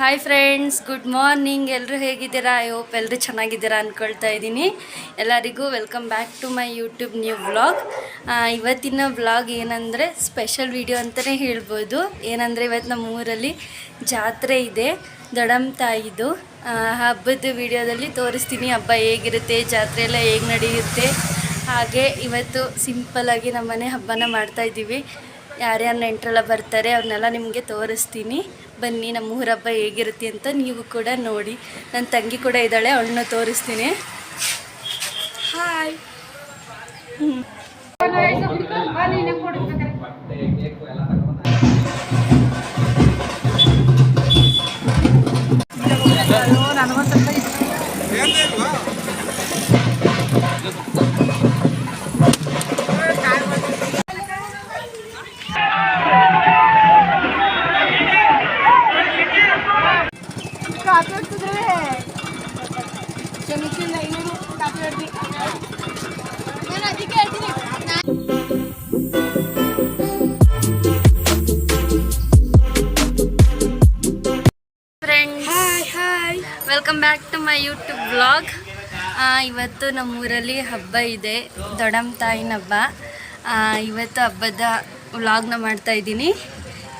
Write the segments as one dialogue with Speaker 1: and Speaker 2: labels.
Speaker 1: Hi friends good morning ಎಲ್ಲರೂ ಹೇಗಿದ್ದೀರಾ? I hope ಎಲ್ಲರೂ ಚೆನ್ನಾಗಿದ್ದೀರಾ ಅಂದ್ಕೊಳ್ತಾ ಇದ್ದೀನಿ. ಎಲ್ಲರಿಗೂ welcome back to my YouTube new vlog ಇವತ್ತಿನ ವ್ಲಾಗ್ ಏನಂದರೆ ಸ್ಪೆಷಲ್ ವಿಡಿಯೋ ಅಂತಲೇ ಹೇಳ್ಬೋದು. ಏನಂದರೆ ಇವತ್ತು ನಮ್ಮ ಊರಲ್ಲಿ ಜಾತ್ರೆ ಇದೆ ತಾಯಿದು ಹಬ್ಬದ ವಿಡಿಯೋದಲ್ಲಿ ತೋರಿಸ್ತೀನಿ ಹಬ್ಬ ಹೇಗಿರುತ್ತೆ, ಜಾತ್ರೆ ಎಲ್ಲ ಹೇಗೆ ನಡೆಯುತ್ತೆ. ಹಾಗೆ ಇವತ್ತು ಸಿಂಪಲ್ಲಾಗಿ ನಮ್ಮನೆ ಹಬ್ಬನ ಮಾಡ್ತಾ ಇದ್ದೀವಿ. ಯಾರ್ಯಾರು ನೆಂಟರೆಲ್ಲ ಬರ್ತಾರೆ ಅವ್ರನ್ನೆಲ್ಲ ನಿಮಗೆ ತೋರಿಸ್ತೀನಿ. ಬನ್ನಿ ನಮ್ಮ ಊರ ಹಬ್ಬ ಹೇಗಿರುತ್ತೆ ಅಂತ ನೀವು ಕೂಡ ನೋಡಿ. ನನ್ನ ತಂಗಿ ಕೂಡ ಇದ್ದಾಳೆ ಅವಳನ್ನ ತೋರಿಸ್ತೀನಿ. ಹಾಯ್ ಫ್ರೆಂಡ್ಸ್ ಇವತ್ತು ನಮ್ಮ ಊರಲ್ಲಿ ಹಬ್ಬ ಇದೆ ದೊಡಮ್ ತಾಯಿನ ಹಬ್ಬ. ಇವತ್ತು ಹಬ್ಬದ ವ್ಲಾಗ್ನ ಮಾಡ್ತಾ ಇದ್ದೀನಿ.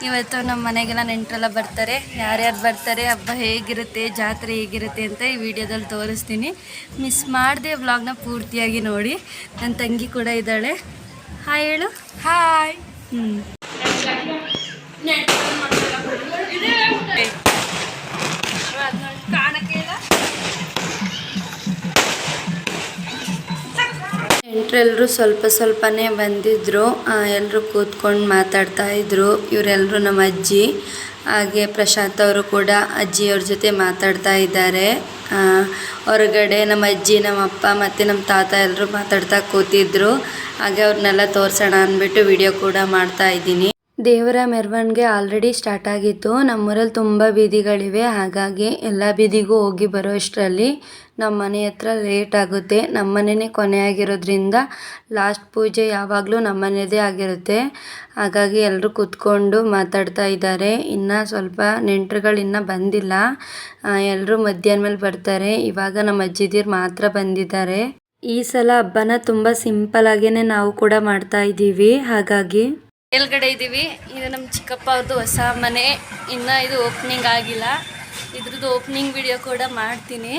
Speaker 1: ಇವತ್ತು ನಮ್ಮ ಮನೆಗೆಲ್ಲ ನೆಂಟರೆಲ್ಲ ಬರ್ತಾರೆ. ಯಾರ್ಯಾರು ಬರ್ತಾರೆ ಹಬ್ಬ ಹೇಗಿರುತ್ತೆ ಜಾತ್ರೆ ಹೇಗಿರುತ್ತೆ ಅಂತ ಈ ವಿಡಿಯೋದಲ್ಲಿ ತೋರಿಸ್ತೀನಿ. ಮಿಸ್ ಮಾಡಿದೆ ವ್ಲಾಗ್ನ ಪೂರ್ತಿಯಾಗಿ ನೋಡಿ. ನನ್ನ ತಂಗಿ ಕೂಡ ಇದ್ದಾಳೆ. ಹಾಯ್ ಹೇಳು. ಹಾಯ್ ಹ್ಞೂ ನೆಂಟ್ರೆಲ್ಲರೂ ಸ್ವಲ್ಪ ಸ್ವಲ್ಪನೇ ಬಂದಿದ್ದರು ಎಲ್ಲರೂ ಕೂತ್ಕೊಂಡು ಮಾತಾಡ್ತಾ ಇದ್ರು. ಇವರೆಲ್ಲರೂ ನಮ್ಮ ಅಜ್ಜಿ, ಹಾಗೆ ಪ್ರಶಾಂತ್ ಅವರು ಕೂಡ ಅಜ್ಜಿಯವ್ರ ಜೊತೆ ಮಾತಾಡ್ತಾ ಇದ್ದಾರೆ. ಹೊರಗಡೆ ನಮ್ಮ ಅಜ್ಜಿ, ನಮ್ಮ ಅಪ್ಪ ಮತ್ತು ನಮ್ಮ ತಾತ ಎಲ್ಲರೂ ಮಾತಾಡ್ತಾ ಕೂತಿದ್ರು. ಹಾಗೆ ಅವ್ರನ್ನೆಲ್ಲ ತೋರಿಸೋಣ ಅಂದ್ಬಿಟ್ಟು ವಿಡಿಯೋ ಕೂಡ ಮಾಡ್ತಾ ಇದ್ದೀನಿ. ದೇವರ ಮೆರವಣಿಗೆ ಆಲ್ರೆಡಿ ಸ್ಟಾರ್ಟ್ ಆಗಿತ್ತು. ನಮ್ಮೂರಲ್ಲಿ ತುಂಬ ಬೀದಿಗಳಿವೆ. ಹಾಗಾಗಿ ಎಲ್ಲ ಬೀದಿಗೂ ಹೋಗಿ ಬರೋ ಅಷ್ಟರಲ್ಲಿ ನಮ್ಮ ಮನೆ ಹತ್ರ ಲೇಟ್ ಆಗುತ್ತೆ. ನಮ್ಮ ಮನೆಯೇ ಕೊನೆ ಆಗಿರೋದ್ರಿಂದ ಲಾಸ್ಟ್ ಪೂಜೆ ಯಾವಾಗಲೂ ನಮ್ಮ ಮನೆಯದೇ ಆಗಿರುತ್ತೆ. ಹಾಗಾಗಿ ಎಲ್ಲರೂ ಕೂತ್ಕೊಂಡು ಮಾತಾಡ್ತಾ ಇದ್ದಾರೆ. ಇನ್ನೂ ಸ್ವಲ್ಪ ನೆಂಟರುಗಳು ಇನ್ನೂ ಬಂದಿಲ್ಲ. ಎಲ್ಲರೂ ಮಧ್ಯಾಹ್ನ ಮೇಲೆ ಬರ್ತಾರೆ. ಇವಾಗ ನಮ್ಮ ಅಜ್ಜಿದಿರು ಮಾತ್ರ ಬಂದಿದ್ದಾರೆ. ಈ ಸಲ ಹಬ್ಬನ ತುಂಬ ಸಿಂಪಲ್ ಆಗೇನೆ ನಾವು ಕೂಡ ಮಾಡ್ತಾ ಇದ್ದೀವಿ. ಹಾಗಾಗಿ ಮೇಲ್ಗಡೆ ಇದ್ದೀವಿ. ಇದು ನಮ್ಮ ಚಿಕ್ಕಪ್ಪ ಅವ್ರದ್ದು ಹೊಸ ಮನೆ. ಇನ್ನೂ ಇದು ಓಪನಿಂಗ್ ಆಗಿಲ್ಲ. ಇದ್ರದ್ದು ಓಪನಿಂಗ್ ವಿಡಿಯೋ ಕೂಡ ಮಾಡ್ತೀನಿ.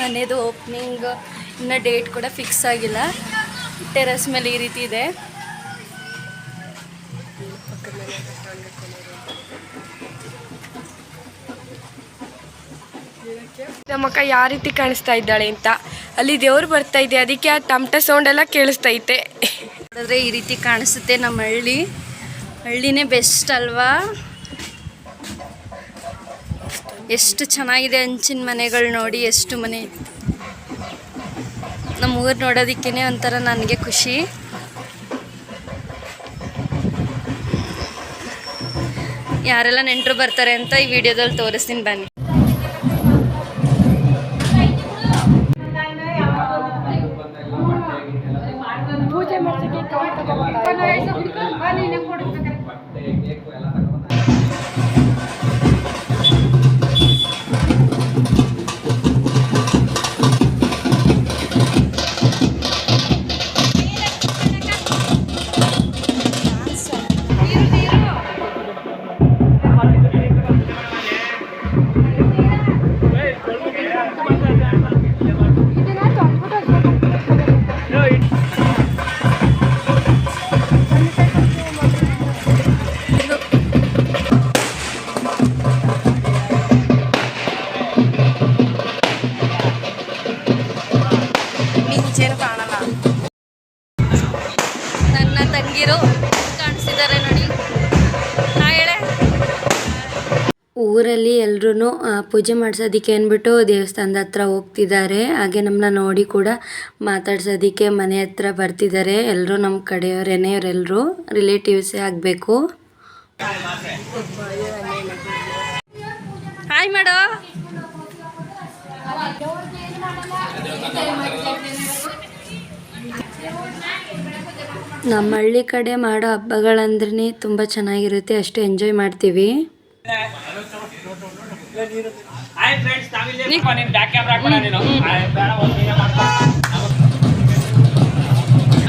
Speaker 1: ಮನೆದು ಓಪನಿಂಗ್ ಇನ್ನು ಡೇಟ್ ಕೂಡ ಫಿಕ್ಸ್ ಆಗಿಲ್ಲ. ಟೆರಸ್ ಮೇಲೆ ಈ ರೀತಿ ಇದೆ.
Speaker 2: ನಮ್ಮಕ್ಕ ಯಾವ ರೀತಿ ಕಾಣಿಸ್ತಾ ಇದ್ದಾಳೆ ಅಂತ. ಅಲ್ಲಿ ದೇವ್ರು ಬರ್ತಾ ಇದೆ. ಅದಕ್ಕೆ ಆ ತಮಟ ಸೌಂಡ್ ಎಲ್ಲ ಕೇಳಿಸ್ತೈತೆ
Speaker 1: ನೋಡಿದ್ರೆ ಈ ರೀತಿ ಕಾಣಿಸುತ್ತೆ ನಮ್ಮ ಹಳ್ಳಿ. ಹಳ್ಳಿನೇ ಬೆಸ್ಟ್ ಅಲ್ವಾ? ಎಷ್ಟು ಚೆನ್ನಾಗಿದೆ ಹಂಚಿನ ಮನೆಗಳು ನೋಡಿ, ಎಷ್ಟು ಮನೆ. ನಮ್ಮ ಊರು ನೋಡೋದಕ್ಕೇ ಒಂಥರ ನನಗೆ ಖುಷಿ. ಯಾರೆಲ್ಲ ನೆಂಟರು ಬರ್ತಾರೆ ಅಂತ ಈ ವಿಡಿಯೋದಲ್ಲಿ ತೋರಿಸ್ತೀನಿ ಬನ್ನಿ.
Speaker 2: ಪೂಜೆ
Speaker 1: ಮಾಡಿಸೋದಕ್ಕೆ ಅಂದ್ಬಿಟ್ಟು ದೇವಸ್ಥಾನದ ಹತ್ರ ಹೋಗ್ತಿದ್ದಾರೆ. ಹಾಗೆ ನಮ್ಮನ್ನ ನೋಡಿ ಕೂಡ ಮಾತಾಡ್ಸೋದಕ್ಕೆ ಮನೆ ಹತ್ರ ಬರ್ತಿದ್ದಾರೆ. ಎಲ್ಲರೂ ನಮ್ಮ ಕಡೆಯವರೇನೆ ಎಲ್ಲರೂ ರಿಲೇಟಿವ್ಸೇ ಆಗಬೇಕು. ಹಾಯ್ ಮಾಡೋ ನಮ್ಮ ಹಳ್ಳಿ ಕಡೆ ಮಾಡೋ ಹಬ್ಬಗಳಂದ್ರೆ ತುಂಬ ಚೆನ್ನಾಗಿರುತ್ತೆ. ಅಷ್ಟು ಎಂಜಾಯ್ ಮಾಡ್ತೀವಿ.
Speaker 3: ಹಾಯ್ ಫ್ರೆಂಡ್ಸ್ ನಾವಿಲ್ಲಿ ನೀನು ಬ್ಯಾಕ್ ಕ್ಯಾಮ್ರಾ ಹಾಕೋಣ ನೀನು.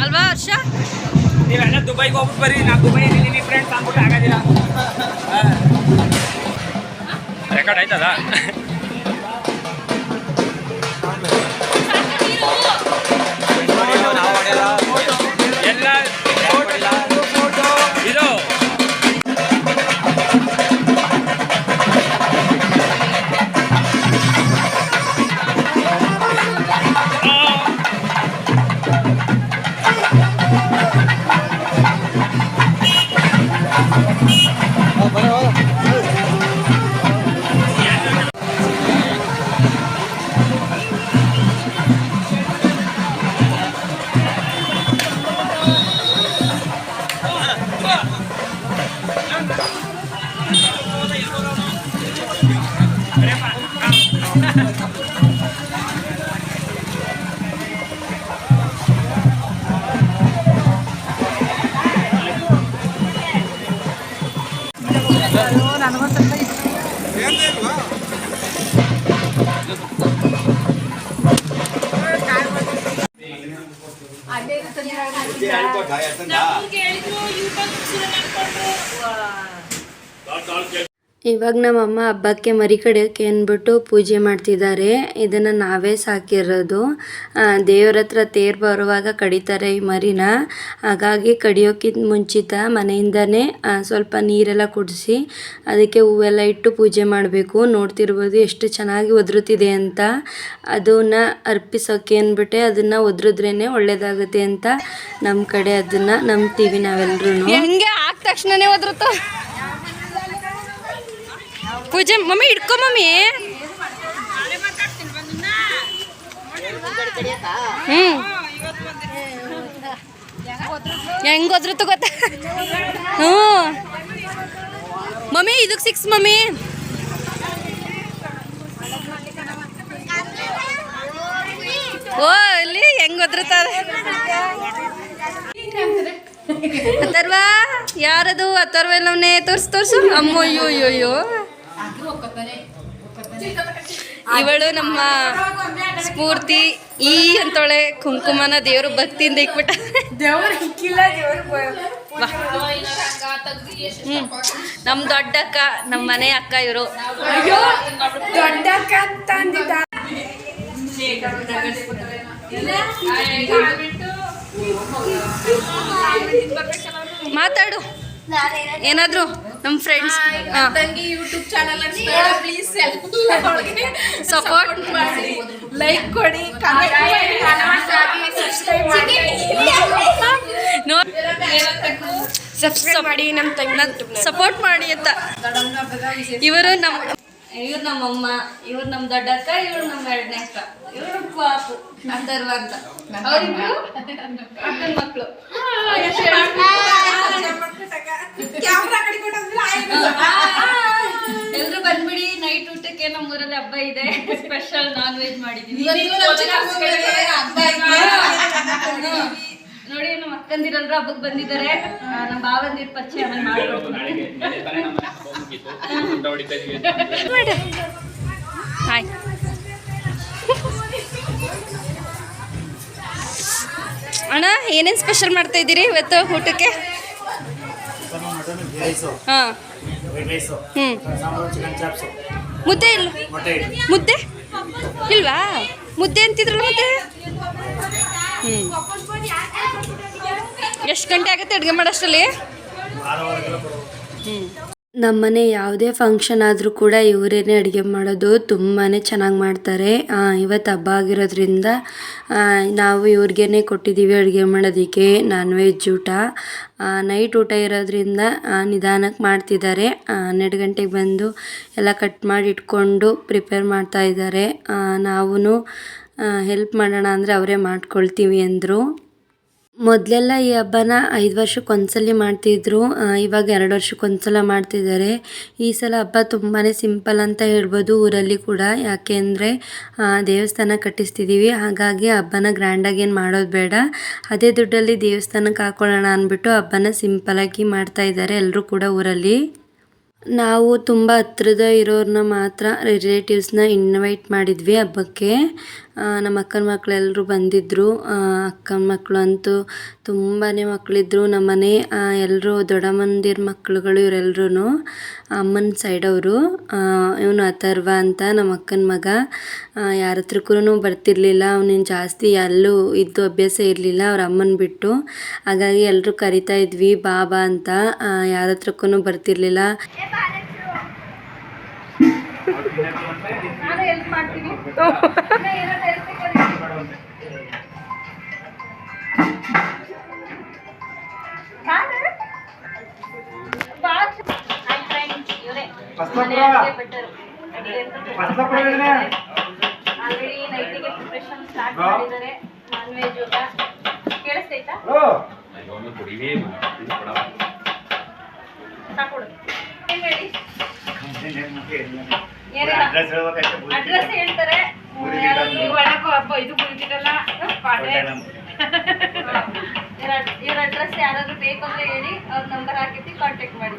Speaker 4: ಅಲ್ವಾ ಹರ್ಷ?
Speaker 3: ನೀವೆಲ್ಲ ದುಬೈಗೆ ಹೋಗ್ಬಿಟ್ಟು ಬರ್ರಿ ನಾ ದುಬೈ ನಿಮ್ಮ ಫ್ರೆಂಡ್ಸ್ ಅಂದ್ಬಿಟ್ಟು ಆಗೋದಿಲ್ಲ ರೆಕಾರ್ಡ್ ಆಯ್ತದ? ಎಲ್ಲ
Speaker 4: ಇವಾಗ ನಮ್ಮಮ್ಮ ಹಬ್ಬಕ್ಕೆ ಮರಿ ಕಡಿಯೋಕ್ಕೆ ಅಂದ್ಬಿಟ್ಟು ಪೂಜೆ ಮಾಡ್ತಿದ್ದಾರೆ. ಇದನ್ನು ನಾವೇ ಸಾಕಿರೋದು. ದೇವರ ಹತ್ರ ತೇರು ಬರುವಾಗ ಕಡಿತಾರೆ ಈ ಮರಿನ. ಹಾಗಾಗಿ ಕಡಿಯೋಕ್ಕಿಂತ ಮುಂಚಿತ ಮನೆಯಿಂದನೇ ಸ್ವಲ್ಪ ನೀರೆಲ್ಲ ಕುಡಿಸಿ ಅದಕ್ಕೆ ಹೂವೆಲ್ಲ ಇಟ್ಟು ಪೂಜೆ ಮಾಡಬೇಕು. ನೋಡ್ತಿರ್ಬೋದು ಎಷ್ಟು ಚೆನ್ನಾಗಿ ಒದರುತ್ತಿದೆ ಅಂತ. ಅದನ್ನು ಅರ್ಪಿಸೋಕೆ ಅಂದ್ಬಿಟ್ಟೆ. ಅದನ್ನು ಒದ್ರಿದ್ರೇ ಒಳ್ಳೇದಾಗುತ್ತೆ ಅಂತ ನಮ್ಮ ಕಡೆ ಅದನ್ನು ನಂಬ್ತೀವಿ ನಾವೆಲ್ಲರೂ
Speaker 1: ತಕ್ಷಣನೇ ಹೋದ್ರತ ಪೂಜೆ, ಮಮ್ಮಿ ಇಟ್ಕೊ ಮಮ್ಮಿ. ಹ್ಮ್. ಹೆಂಗೋದ್ರು ತಗೋತ ಹ್ಞೂ. ಮಮ್ಮಿ ಇದಕ್ಕೆ ಸಿಕ್ಸ್ ಮಮ್ಮಿ. ಓ, ಇಲ್ಲಿ ಹೆಂಗ್ ಹೋದ್ರತ ಅಥರ್ವ, ಯಾರದು ಅಥರ್ವ ತೋರ್ಸು ತೋರ್ಸು. ಅಮ್ಮೋ, ಅಯ್ಯೋ ಅಯ್ಯೋ ಅಯ್ಯೋ. ಇವಳು ನಮ್ಮ ಸ್ಫೂರ್ತಿ ಈ ಅಂತೊಳೆ ಕುಂಕುಮನ ದೇವರು ಭಕ್ತಿಯಿಂದ ಇಕ್ಬಿಟ್ಟ ವಾ. ಹ್ಮ್. ನಮ್ ದೊಡ್ಡ ಅಕ್ಕ ನಮ್ಮ ಮನೆ ಅಕ್ಕ ಇವರು. ಮಾತಾಡು. ಏನಾದ್ರು ನಮ್ಮ ಫ್ರೆಂಡ್ಸ್
Speaker 5: ತಂಗಿ ಯೂಟ್ಯೂಬ್ ಚಾನಲ್ ಪ್ಲೀಸ್
Speaker 1: ಸಪೋರ್ಟ್
Speaker 5: ಮಾಡಿ. ಲೈಕ್ ಕೊಡಿ ಕಮೆಂಟ್ ಮಾಡಿ. ಸಬ್ಸ್ಕ್ರೈಬ್ ಮಾಡಿ.
Speaker 1: ಸಬ್ಸ್ಕ್ರೈಬ್ ಮಾಡಿ ನಮ್ಮ ತಂಗಿ ಸಪೋರ್ಟ್ ಮಾಡಿ ಅಂತ. ಇವರು ನಮ್ಮ ಇವ್ರು ನಮ್ಮಮ್ಮ ಇವ್ರು ನಮ್ಮ ದೊಡ್ಡಕ್ಕ ಇವ್ರು ನಮ್ಮ ಎರಡನೇ ಅಕ್ಕ. ಇವ್ರು ಪಾಪು ಅಂತ. ಅವ್ರಿಬ್ರು ಅಕ್ಕನ ಮಕ್ಕಳು ಎಲ್ರು ಬಂದ್ಬಿಡಿ ನೈಟ್ ಊಟಕ್ಕೆ ನಮ್ಮ ಊರಲ್ಲಿ ಹಬ್ಬ ಇದೆ. ಸ್ಪೆಷಲ್ ನಾನ್ ವೆಜ್ ಮಾಡಿದೀವಿ ನೋಡಿ ನಮ್ಮ ಅಕ್ಕಂದಿರಲ್ರ ಹಬ್ಬಕ್ಕೆ ಬಂದಿದ್ದಾರೆ. ನಮ್ಮ ಭಾವಂದಿರ ಪರಿಚಯ ಹಾಯ್. ಅಣ್ಣ ಏನೇನು ಸ್ಪೆಷಲ್ ಮಾಡ್ತಾ ಇದ್ದೀರಿ ಇವತ್ತು ಊಟಕ್ಕೆ? ಹಾಂ. ಹ್ಞೂ ಮುದ್ದೆ ಇಲ್ಲ. ಮುದ್ದೆ? ಇಲ್ವಾ? ಮುದ್ದೆ ಅಂತಿದ್ರಲ್ಲ ಮತ್ತೆ? ಹ್ಞೂ ಎಷ್ಟು ಗಂಟೆ ಆಗುತ್ತೆ ಅಡುಗೆ ಮಾಡೋಷ್ಟರಲ್ಲಿ? ಹ್ಞೂ
Speaker 4: ನಮ್ಮನೆ ಯಾವುದೇ ಫಂಕ್ಷನ್ ಆದರೂ ಕೂಡ ಇವರೇನೆ ಅಡುಗೆ ಮಾಡೋದು ತುಂಬಾ ಚೆನ್ನಾಗಿ ಮಾಡ್ತಾರೆ. ಇವತ್ತು ಹಬ್ಬ ಆಗಿರೋದ್ರಿಂದ ನಾವು ಇವ್ರಿಗೇ ಕೊಟ್ಟಿದ್ದೀವಿ ಅಡುಗೆ ಮಾಡೋದಕ್ಕೆ ನಾನ್ ವೆಜ್ ಊಟ ನೈಟ್ ಊಟ ಇರೋದ್ರಿಂದ ನಿಧಾನಕ್ಕೆ ಮಾಡ್ತಿದ್ದಾರೆ. ಹನ್ನೆರಡು ಗಂಟೆಗೆ ಬಂದು ಎಲ್ಲ ಕಟ್ ಮಾಡಿ ಇಟ್ಕೊಂಡು ಪ್ರಿಪೇರ್ ಮಾಡ್ತಾ ಇದ್ದಾರೆ. ನಾವು ಹೆಲ್ಪ್ ಮಾಡೋಣ ಅಂದರೆ ಅವರೇ ಮಾಡ್ಕೊಳ್ತೀವಿ ಅಂದರು. ಮೊದಲೆಲ್ಲ ಈ ಹಬ್ಬನ ಐದು ವರ್ಷಕ್ಕೆ ಒಂದ್ಸಲ ಮಾಡ್ತಿದ್ರು ಇವಾಗ ಎರಡು ವರ್ಷಕ್ಕೊಂದ್ಸಲ ಮಾಡ್ತಿದ್ದಾರೆ. ಈ ಸಲ ಹಬ್ಬ ತುಂಬಾ ಸಿಂಪಲ್ ಅಂತ ಹೇಳ್ಬೋದು ಊರಲ್ಲಿ ಕೂಡ. ಯಾಕೆ ಅಂದರೆ ದೇವಸ್ಥಾನ ಕಟ್ಟಿಸ್ತಿದ್ದೀವಿ ಹಾಗಾಗಿ ಹಬ್ಬನ ಗ್ರ್ಯಾಂಡಾಗಿ ಏನು ಮಾಡೋದು ಬೇಡ. ಅದೇ ದುಡ್ಡಲ್ಲಿ ದೇವಸ್ಥಾನಕ್ಕೆ ಹಾಕೊಳ್ಳೋಣ ಅಂದ್ಬಿಟ್ಟು ಹಬ್ಬನ ಸಿಂಪಲಾಗಿ ಮಾಡ್ತಾ ಇದ್ದಾರೆ ಎಲ್ಲರೂ ಕೂಡ ಊರಲ್ಲಿ. ನಾವು ತುಂಬ ಹತ್ರದ ಇರೋರನ್ನ ಮಾತ್ರ ರಿಲೇಟಿವ್ಸ್ನ ಇನ್ವೈಟ್ ಮಾಡಿದ್ವಿ ಹಬ್ಬಕ್ಕೆ. ನಮ್ಮ ಅಕ್ಕನ ಮಕ್ಕಳೆಲ್ಲರೂ ಬಂದಿದ್ದರು ಅಕ್ಕನ ಮಕ್ಕಳು ಅಂತೂ ತುಂಬಾ ಮಕ್ಕಳಿದ್ರು ನಮ್ಮನೆ ಎಲ್ಲರೂ ದೊಡ್ಡಮ್ಮಂದಿರ ಮಕ್ಕಳುಗಳು ಇವರೆಲ್ಲರೂ ಅಮ್ಮನ ಸೈಡವರು. ಇವನು ಅಥರ್ವ ಅಂತ ನಮ್ಮ ಅಕ್ಕನ ಮಗ. ಯಾರ ಹತ್ರಕ್ಕೂ ಬರ್ತಿರ್ಲಿಲ್ಲ. ಅವನೇನು ಜಾಸ್ತಿ ಎಲ್ಲೂ ಇದ್ದು ಅಭ್ಯಾಸ ಇರಲಿಲ್ಲ ಅವ್ರ ಅಮ್ಮನ ಬಿಟ್ಟು. ಹಾಗಾಗಿ ಎಲ್ಲರೂ ಕರಿತಾ ಇದ್ವಿ ಬಾಬಾ ಅಂತ. ಯಾರ ಹತ್ರಕ್ಕೂ ಬರ್ತಿರ್ಲಿಲ್ಲ.
Speaker 1: ಆಲ್ರೆಡಿ ನೈಟಿಗೆ ಪ್ರಿಪರೇಷನ್ ಸ್ಟಾರ್ಟ್ ಮಾಡಿದ್ದಾರೆ. ನಾನ್ ವೆಜ್ ಊಟ ಕೇಳಿಸ್ತೈತಾ ಸಾಕೊಡು ಅಡ್ರೆಸ್ ಹೇಳ್ತಾರೆ.
Speaker 5: ಹಬ್ಬ ಇದು
Speaker 1: ಇವ್ರ ಅಡ್ರೆಸ್ ಯಾರಾದ್ರೂ ಬೇಕು ಅಂದ್ರೆ ಹೇಳಿ ಅವ್ರ ನಂಬರ್ ಹಾಕಿರ್ತೀವಿ ಕಾಂಟ್ಯಾಕ್ಟ್ ಮಾಡಿ.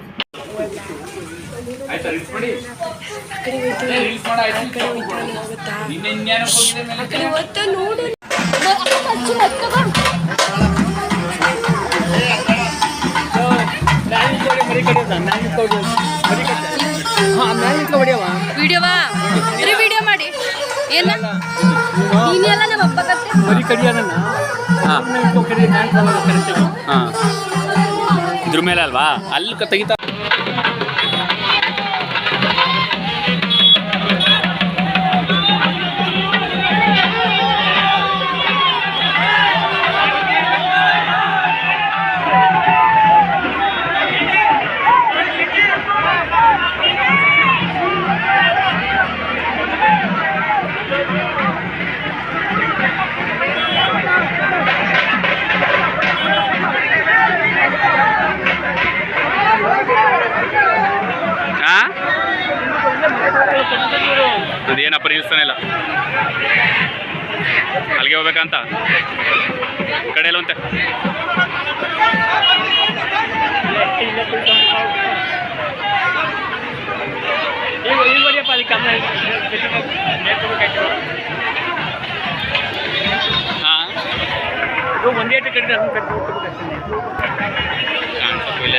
Speaker 3: ಆಯ್ತಾ ರೀಲ್ಸ್ ಮಾಡಿ? ರೀಲ್ಸ್ ಮಾಡ ನಿನ್ನೆ ಇನ್ಯಾನಕ್ಕೆ ಹೋಗಿದೆ ಮೇಲೆ?
Speaker 1: ವಿಡಿಯೋವಾ ವಿಡಿಯೋ ಮಾಡಿ. ಏನ? ನೀನೆಲ್ಲ ನಮ್ಮ ಅಪ್ಪ ಕತ್ತೆ
Speaker 3: ಹಾಂ. ಇದ್ರ ಮೇಲೆ ಅಲ್ವಾ? ಅಲ್ಲಿ ಕ- ತೆಗಿತಾ ಅಲ್ಲಿಗೆ ಹೋಗ್ಬೇಕಂತ? ಕಡೆಯಲ್ಲ ಅಂತೆ
Speaker 6: ಒಂದೇ
Speaker 3: ಕಾಣಿಸಪ್ಪ ಇಲ್ಲ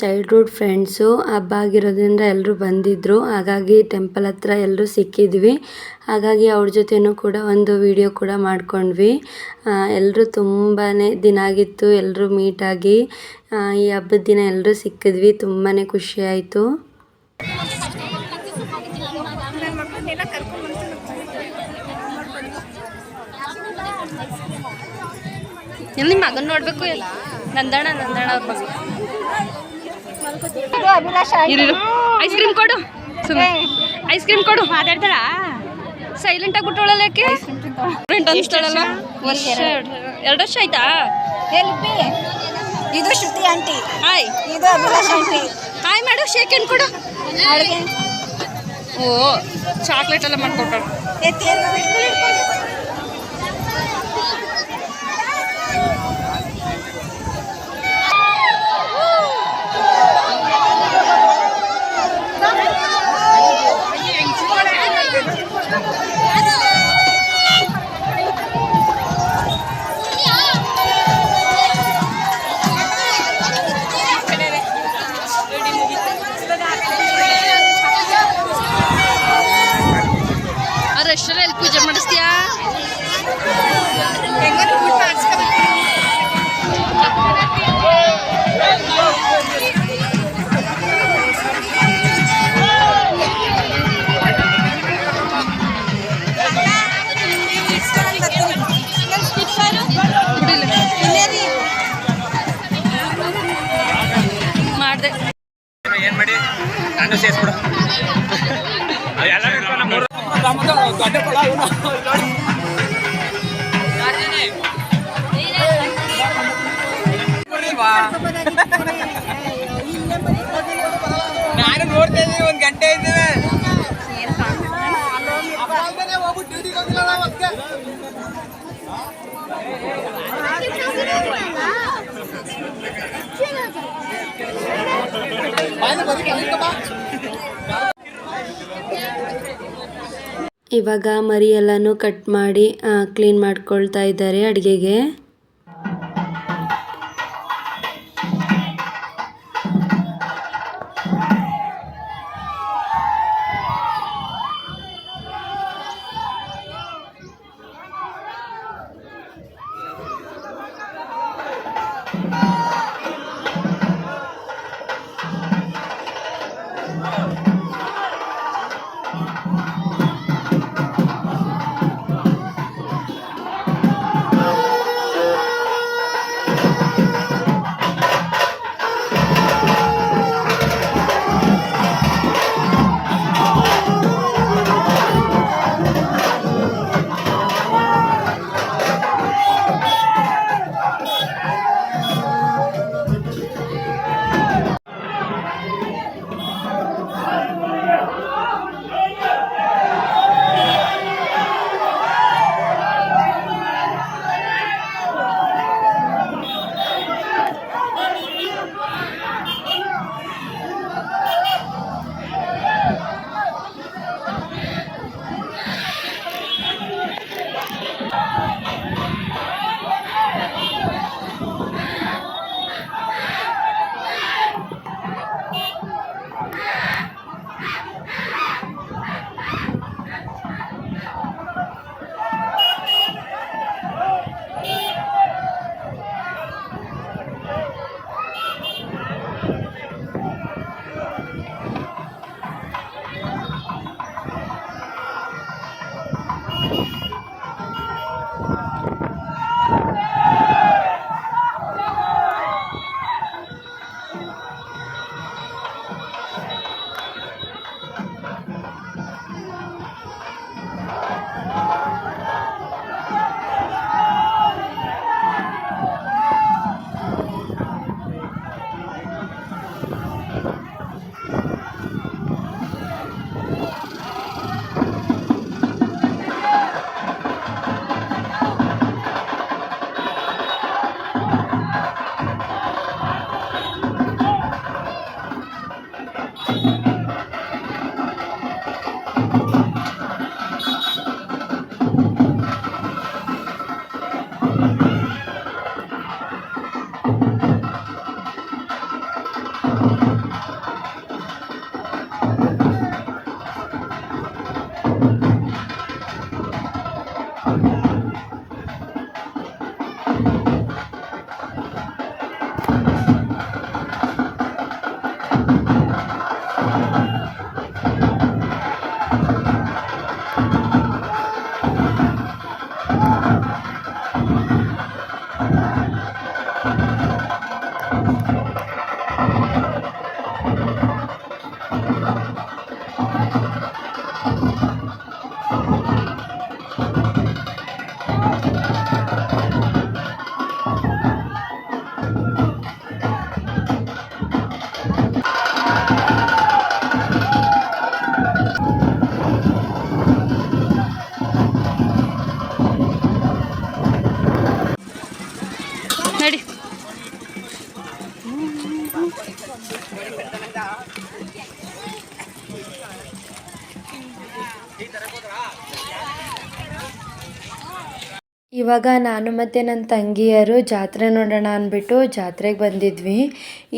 Speaker 4: ಚೈಲ್ಡ್ಹುಡ್ ಫ್ರೆಂಡ್ಸು ಹಬ್ಬ ಆಗಿರೋದ್ರಿಂದ ಎಲ್ಲರೂ ಬಂದಿದ್ದರು ಹಾಗಾಗಿ ಟೆಂಪಲ್ ಹತ್ರ ಎಲ್ಲರೂ ಸಿಕ್ಕಿದ್ವಿ. ಹಾಗಾಗಿ ಅವ್ರ ಜೊತೆಯೂ ಕೂಡ ಒಂದು ವಿಡಿಯೋ ಕೂಡ ಮಾಡಿಕೊಂಡ್ವಿ. ಎಲ್ಲರೂ ತುಂಬಾ ದಿನ ಆಗಿತ್ತು ಎಲ್ಲರೂ ಮೀಟಾಗಿ ಈ ಹಬ್ಬದ ದಿನ ಎಲ್ಲರೂ ಸಿಕ್ಕಿದ್ವಿ ತುಂಬಾ
Speaker 1: ಖುಷಿಯಾಯಿತು ನಿಮ್ಮ ಮಗನ ನೋಡಬೇಕು ಎಲ್ಲ? ನಂದಣ ನಂದಣ ಅವ್ರ ಮಗ. ಐಸ್ ಕ್ರೀಮ್ ಕೊಡು. ಐಸ್ ಕ್ರೀಮ್ ಕೊಡು. ಮಾತಾಡ್ತಾಳ ಸೈಲೆಂಟ್ ಆಗಿ ಬಿಟ್ಟೋಳಲ್ಲ ಯಾಕೆ? ಎರಡು. ವರ್ಷ ಆಯ್ತಾ?
Speaker 5: ಇದು ಶ್ರುತಿ ಆಂಟಿ.
Speaker 1: ಹಾಯ್.
Speaker 5: ಇದು ಅಭಿಲಾಷ್ ಆಂಟಿ
Speaker 1: ಹಾಯ್ ಮಾಡು ಶೇಕ್ ಹ್ಯಾಂಡ್ ಕೊಡು. ಓ ಚಾಕ್ಲೇಟ್ ಎಲ್ಲ ಮಾಡ್ಕೊಟ್ಟಾಳ.
Speaker 3: ನಾನು ನೋಡ್ತಾ ಇದ್ದೀನಿ ಒಂದ್ ಗಂಟೆ ಇದ್ದೇವೆ
Speaker 4: ಇವಾಗ ಮರಿ ಎಲ್ಲಾನು ಕಟ್ ಮಾಡಿ ಕ್ಲೀನ್ ಮಾಡ್ಕೊಳ್ತಾ ಇದ್ದಾರೆ ಅಡುಗೆಗೆ.
Speaker 1: ನಡಿ.
Speaker 4: ಇವಾಗ ನಾನು ಮತ್ತು ನನ್ನ ತಂಗಿಯರು ಜಾತ್ರೆ ನೋಡೋಣ ಅಂದ್ಬಿಟ್ಟು ಜಾತ್ರೆಗೆ ಬಂದಿದ್ವಿ.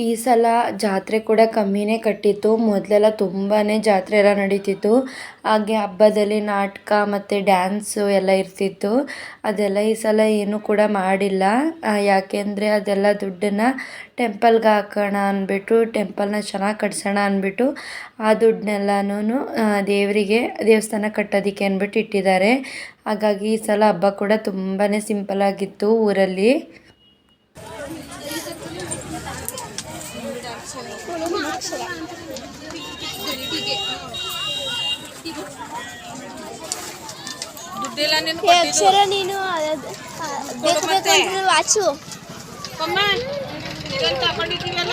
Speaker 4: ಈ ಸಲ ಜಾತ್ರೆ ಕೂಡ ಕಮ್ಮಿನೇ ಕಟ್ಟಿತ್ತು. ಮೊದಲೆಲ್ಲ ತುಂಬಾ ಜಾತ್ರೆ ಎಲ್ಲ ನಡೀತಿತ್ತು. ಹಾಗೆ ಹಬ್ಬದಲ್ಲಿ ನಾಟಕ ಮತ್ತು ಡ್ಯಾನ್ಸು ಎಲ್ಲ ಇರ್ತಿತ್ತು. ಅದೆಲ್ಲ ಈ ಸಲ ಏನೂ ಕೂಡ ಮಾಡಿಲ್ಲ. ಯಾಕೆಂದರೆ ಅದೆಲ್ಲ ದುಡ್ಡನ್ನು ಟೆಂಪಲ್ಗೆ ಹಾಕೋಣ ಅಂದ್ಬಿಟ್ಟು ಟೆಂಪಲ್ನ ಚೆನ್ನಾಗಿ ಕಟ್ಸೋಣ ಅಂದ್ಬಿಟ್ಟು ಆ ದುಡ್ಡನ್ನೆಲ್ಲನೂ ದೇವರಿಗೆ ದೇವಸ್ಥಾನ ಕಟ್ಟೋದಕ್ಕೆ ಅಂದ್ಬಿಟ್ಟು ಇಟ್ಟಿದ್ದಾರೆ. ಹಾಗಾಗಿ ಈ ಸಲ ಹಬ್ಬ ಕೂಡ ತುಂಬಾ ಸಿಂಪಲ್ಲಾಗಿತ್ತು ಊರಲ್ಲಿ.
Speaker 7: ಅಕ್ಷರ ನೀನು ಬೇಕು ಬೇಕು ಅಂದ್ರೆ ವಾಚು
Speaker 5: ಇನ್ಯಾವ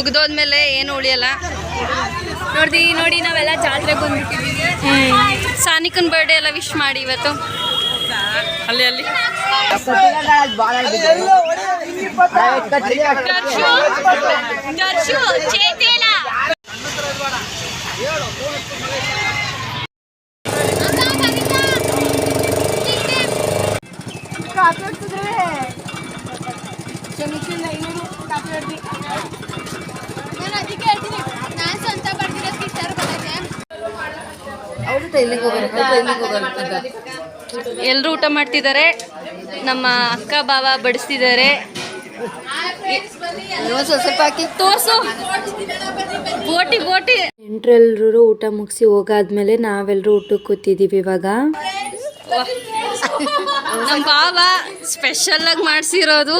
Speaker 1: ಮುಗ್ದೋದ್ಮೇಲೆ ಏನು ಉಳಿಯಲ್ಲ. ನೋಡಿ ನೋಡಿ ನಾವೆಲ್ಲ ಜಾತ್ರೆ ಬಂದ್ಬಿಟ್ಟಿದ್ದೀವಿ ಸಾನಿಕನ್ ಬರ್ಡೇ ಎಲ್ಲ ವಿಶ್ ಮಾಡಿ ಇವತ್ತು. ಅಲ್ಲಿ ಅಲ್ಲಿ.
Speaker 7: ನಾನು ಅದಕ್ಕೆ ಹೇಳ್ತೀನಿ. ನಾನು ಸ್ವಂತ ಬರ್ದಿರೋದು ಗಿಟಾರ್ ಬಂದಿದೆ
Speaker 1: ಎಲ್ಲರೂ ಊಟ ಮಾಡ್ತಿದ್ದಾರೆ ನಮ್ಮ ಅಕ್ಕ ಬಾವ ಬಡಿಸ್ತಿದ್ದಾರೆ ತೋಸು ಬೋಟಿ
Speaker 4: ಊಟ ಮುಗಿಸಿ ಹೋಗಾದ್ಮೇಲೆ ನಾವೆಲ್ಲರೂ ಊಟಕ್ಕೆ ಕೂತಿದ್ದೀವಿ ಇವಾಗ.
Speaker 1: ನಮ್ಮ ಬಾವ ಸ್ಪೆಷಲ್ ಆಗಿ ಮಾಡಿಸಿರೋದು.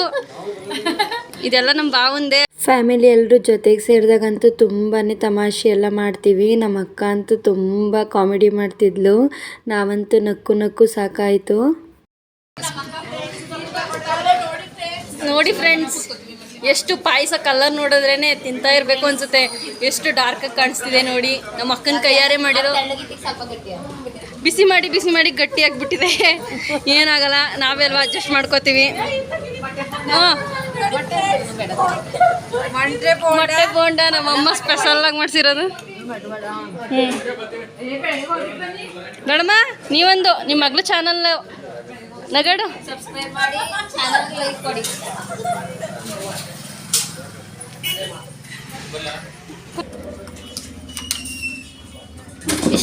Speaker 1: ಇದೆಲ್ಲ ನಮ್ಮ ಬಾವಂದೆ.
Speaker 4: ಫ್ಯಾಮಿಲಿ ಎಲ್ಲರೂ ಜೊತೆಗೆ ಸೇರಿದಾಗಂತೂ ತುಂಬಾ ತಮಾಷೆ ಎಲ್ಲ ಮಾಡ್ತೀವಿ. ನಮ್ಮ ಅಕ್ಕ ಅಂತೂ ತುಂಬ ಕಾಮಿಡಿ ಮಾಡ್ತಿದ್ಲು. ನಾವಂತೂ ನಕ್ಕು ನಕ್ಕು ಸಾಕಾಯಿತು.
Speaker 1: ನೋಡಿ ಫ್ರೆಂಡ್ಸ್, ಎಷ್ಟು ಪಾಯಸ ಕಲರ್ ನೋಡಿದ್ರೇನೆ ತಿಂತಾ ಇರಬೇಕು ಅನ್ಸುತ್ತೆ. ಎಷ್ಟು ಡಾರ್ಕ್ ಆಗಿ ಕಾಣಿಸ್ತಿದೆ ನೋಡಿ. ನಮ್ಮ ಅಕ್ಕನ ಕೈಯಾರೆ ಮಾಡಿರೋ ಬಿಸಿ ಮಾಡಿ ಬಿಸಿ ಮಾಡಿ ಗಟ್ಟಿ ಬಿಟ್ಟಿದೆ ಏನಾಗಲ್ಲ ನಾವೇ ಅಲ್ವಾ ಅಡ್ಜಸ್ಟ್ ಮಾಡ್ಕೋತೀವಿ. ಮೊಟ್ಟೆ ಬೋಂಡ ನಮ್ಮಮ್ಮ ಸ್ಪೆಷಲ್ ಆಗಿ ಮಾಡಿಸಿರೋದು. ನೋಡಮ್ಮ ನೀವೊಂದು ನಿಮ್ಮ ಮಗಳು ಚಾನಲ್ ನಗಡು.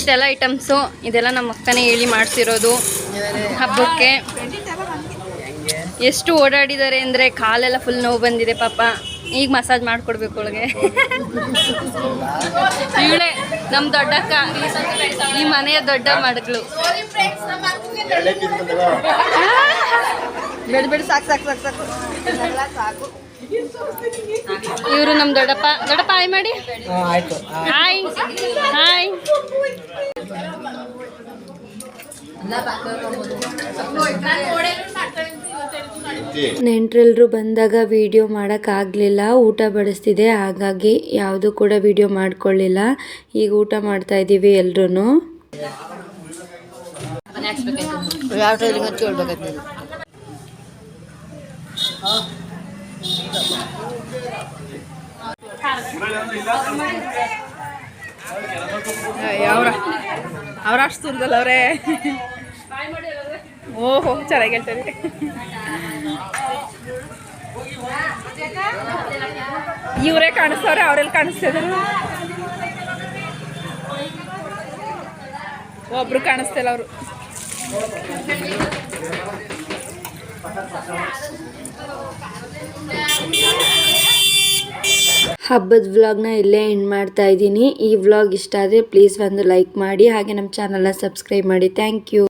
Speaker 1: ಇಷ್ಟೆಲ್ಲ ಐಟಮ್ಸು ಇದೆಲ್ಲ ನಮ್ಮ ಅಕ್ಕನೇ ಹೇಳಿ ಮಾಡಿಸಿರೋದು. ಹಬ್ಬಕ್ಕೆ ಎಷ್ಟು ಓಡಾಡಿದ್ದಾರೆ ಅಂದರೆ ಕಾಲೆಲ್ಲ ಫುಲ್ ನೋವು ಬಂದಿದೆ ಪಾಪ. ಈಗ ಮಸಾಜ್ ಮಾಡಿಕೊಡ್ಬೇಕು ಒಳಗೆ ಇವಳೆ ನಮ್ಮ ದೊಡ್ಡಕ್ಕ. ಈ ಮನೆಯ ದೊಡ್ಡ ಮಡಗಳು.
Speaker 5: ಬೇಡ. ಬೇಡ ಸಾಕು ಸಾಕು ಸಾಕು ಸಾಕು. ಎಲ್ಲ ಸಾಕು.
Speaker 1: ಇವರು ನಮ್ಮ ದೊಡ್ಡಪ್ಪ. ದೊಡ್ಡಪ್ಪ ಹಾಯ್ ಮಾಡಿ. ಹಾಯ್. ಹಾಯ್.
Speaker 4: ನೆಂಟ್ರೆಲ್ಲರೂ ಬಂದಾಗ ವಿಡಿಯೋ ಮಾಡೋಕ್ಕಾಗಲಿಲ್ಲ ಊಟ ಬಡಿಸ್ತಿದೆ ಹಾಗಾಗಿ ಯಾವುದು ಕೂಡ ವಿಡಿಯೋ ಮಾಡ್ಕೊಳ್ಳಿಲ್ಲ. ಈಗ ಊಟ ಮಾಡ್ತಾ ಇದ್ದೀವಿ ಎಲ್ರೂ
Speaker 8: ಯಾವ ಟೈಲಿಂಗ್ ಅಂತ ಕೇಳ್ಬೇಕಾಯ್ತು ನೀನು
Speaker 5: ಅವ್ರ ಅವ್ರ ಅಷ್ಟು ದೂರದಲ್ಲ ಅವರೇ. ಓಹೋ ಚೆನ್ನಾಗಿ ಹೇಳ್ತಾರೆ. ಇವರೇ ಕಾಣಿಸ್ತವ್ರೆ ಅವರೆಲ್ಲಿ ಕಾಣಿಸ್ತಿದ್ರು. ಒಬ್ರು ಕಾಣಿಸ್ತಿಲ್ಲ ಅವರು.
Speaker 4: ಹಬ್ಬದ ವ್ಲಾಗ್ನ ಇಲ್ಲೇ ಎಂಡ್ ಮಾಡ್ತಾ ಇದ್ದೀನಿ. ಈ ವ್ಲಾಗ್ ಇಷ್ಟ ಆದರೆ ಪ್ಲೀಸ್ ಒಂದು ಲೈಕ್ ಮಾಡಿ, ಹಾಗೆ ನಮ್ಮ ಚಾನಲ್ನ ಸಬ್ಸ್ಕ್ರೈಬ್ ಮಾಡಿ. Thank you